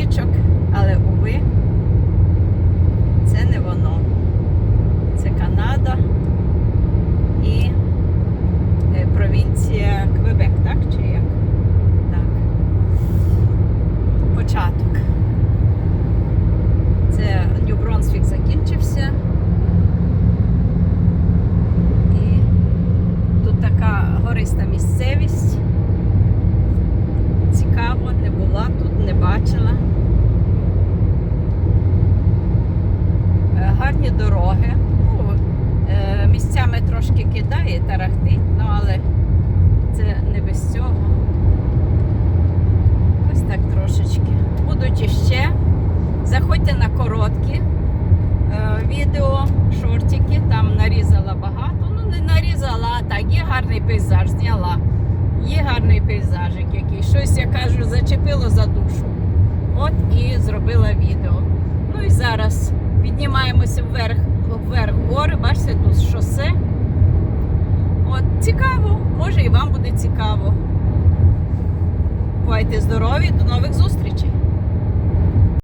річок, але уви, це не воно. Це Канада і е, провінція Квебек, так? Чи як? Так. Початок. Це Нью-Бронсвік закінчився. І тут така гориста місцевість. хороші дороги. Ну, е, Місцями трошки кидає, тарахтить, ну, але це не без цього. Ось так трошечки. Будуть іще. Заходьте на короткі е, відео, шортики, там нарізала багато. Ну, не нарізала, так, є гарний пейзаж, зняла. Є гарний пейзажик який. Щось, я кажу, зачепило за душу. От і зробила відео. Піднімаємося вверх, вверх гори. Бачите, тут шосе. От, цікаво, може і вам буде цікаво. Бувайте здорові, до нових зустрічей!